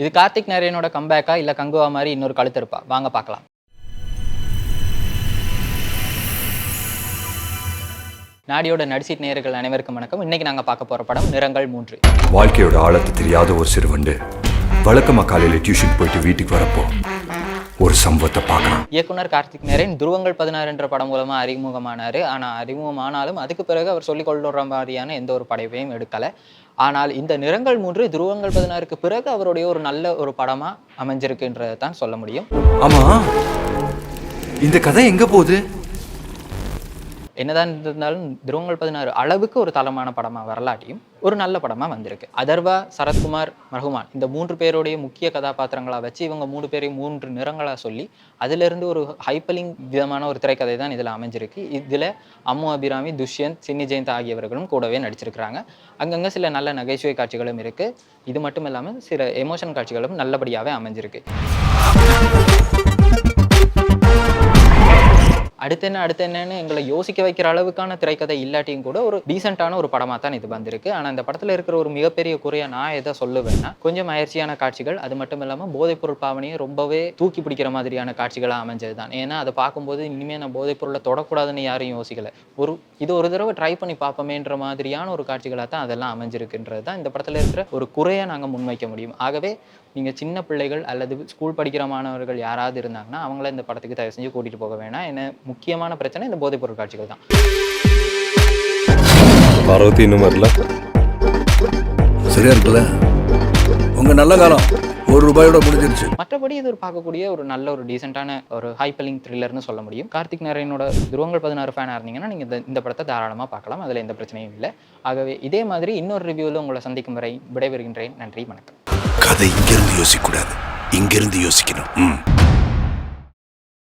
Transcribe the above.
இது கார்த்திக் நரேனோட கம்பேக்கா இல்லை கங்குவா மாதிரி இன்னொரு கழுத்து இருப்பா? வாங்க பார்க்கலாம். நாடியோட நடிசிட் நேயர்கள் அனைவருக்கும் வணக்கம். இன்னைக்கு நாங்கள் பார்க்க போகிற படம் நிறங்கள் மூன்று. வாழ்க்கையோட ஆழத்தை தெரியாத ஒரு சிறுவண்டு வழக்கமாக காலையில் டியூஷன் போயிட்டு வீட்டுக்கு வரப்போ ஒரு சம்பவத்தை பார்க்கலாம். இயக்குனர் கார்த்திக் நரேன் துருவங்கள் பதினாறு என்ற படம் மூலமாக அறிமுகமானார். ஆனால் அறிமுகமானாலும் அதுக்கு பிறகு அவர் சொல்லிக் கொள்ளுற மாதிரியான எந்த ஒரு படைப்பையும் எடுக்கலை. ஆனால் இந்த நிறங்கள் மூன்று துருவங்கள் பதினாறுக்கு பிறகு அவருடைய ஒரு நல்ல ஒரு படமாக அமைஞ்சிருக்குன்றதை தான் சொல்ல முடியும். ஆமா. இந்த கதை எங்க போகுது? என்னதான் இருந்தாலும் துருவங்கள் பதினாறு அளவுக்கு ஒரு தளமான படமாக வரலாட்டியும் ஒரு நல்ல படமாக வந்திருக்கு. அதர்வா சரத்குமார் மர்ஹுமான் இந்த மூன்று பேருடைய முக்கிய கதாபாத்திரங்களாக வச்சு இவங்க மூணு பேரையும் மூன்று நிறங்களாக சொல்லி அதிலிருந்து ஒரு ஹைப்பலிங் விதமான ஒரு திரைக்கதை தான் இதில் அமைஞ்சிருக்கு. இதில் அம்மு அபிராமி துஷ்யந்த் சின்னி ஜெயந்த் ஆகியவர்களும் கூடவே நடிச்சிருக்கிறாங்க. அங்கங்கே சில நல்ல நகைச்சுவை காட்சிகளும் இருக்குது இது மட்டும் இல்லாமல் சில எமோஷன் காட்சிகளும் நல்லபடியாகவே அமைஞ்சிருக்கு. அடுத்து என்ன அடுத்து என்னன்னு எங்களை யோசிக்க வைக்கிற அளவுக்கான திரைக்கதை இல்லாட்டியும் கூட ஒரு டீசெண்டான ஒரு படமாக தான் இது வந்திருக்கு. ஆனால் இந்த படத்தில் இருக்கிற ஒரு மிகப்பெரிய குறையை நான் எதை சொல்லுவேன்னா கொஞ்சம் அயற்சியான காட்சிகள் அது மட்டும் இல்லாமல் போதைப்பொருள் பாவனையை ரொம்பவே தூக்கி பிடிக்கிற மாதிரியான காட்சிகளாக அமைஞ்சது தான். ஏன்னா அதை பார்க்கும்போது இனிமேல் நான் போதைப்பொருளை தொடக்கூடாதுன்னு யாரும் யோசிக்கல. ஒரு இது ஒரு தடவை ட்ரை பண்ணி பார்ப்போமேன்ற மாதிரியான ஒரு காட்சிகளாக தான் அதெல்லாம் அமைஞ்சிருக்குன்றது தான் இந்த படத்தில் இருக்கிற ஒரு குறையை நாங்கள் முன்வைக்க முடியும். ஆகவே நீங்கள் சின்ன பிள்ளைகள் அல்லது ஸ்கூல் படிக்கிற மாணவர்கள் யாராவது இருந்தாங்கன்னா அவங்கள இந்த படத்துக்கு தயவு செஞ்சு கூட்டிகிட்டு போக வேணாம். என்ன முக்கியமான பிரச்சனை இந்த போதைப்பொருள் காட்சிகள் தான். பார்வதி இன்னும் வரல? சரியா இருக்குல்ல? உங்க நல்ல காலம். ஒரு ரூபாயோட முடிஞ்சிருச்சு. மற்றபடி இது ஒரு பார்க்கக்கூடிய ஒரு நல்ல ஒரு டீசெண்டான ஒரு ஹைப்பலிங் த்ரில்லர்னு சொல்ல முடியும். கார்த்திக் நாராயணோட துருவங்கள் பதினாறு ஃபேனாக இருந்தீங்கன்னா நீங்கள் இந்த இந்த படத்தை தாராளமாக பார்க்கலாம். அதில் எந்த பிரச்சனையும் இல்லை. ஆகவே இதே மாதிரி இன்னொரு ரிவ்யூவில் உங்களை சந்திக்கும் வரை விடைபெறுகின்றேன். நன்றி வணக்கம். கதை இங்கிருந்து யோசிக்க கூடாது. இங்கிருந்து யோசிக்கணும். ம்.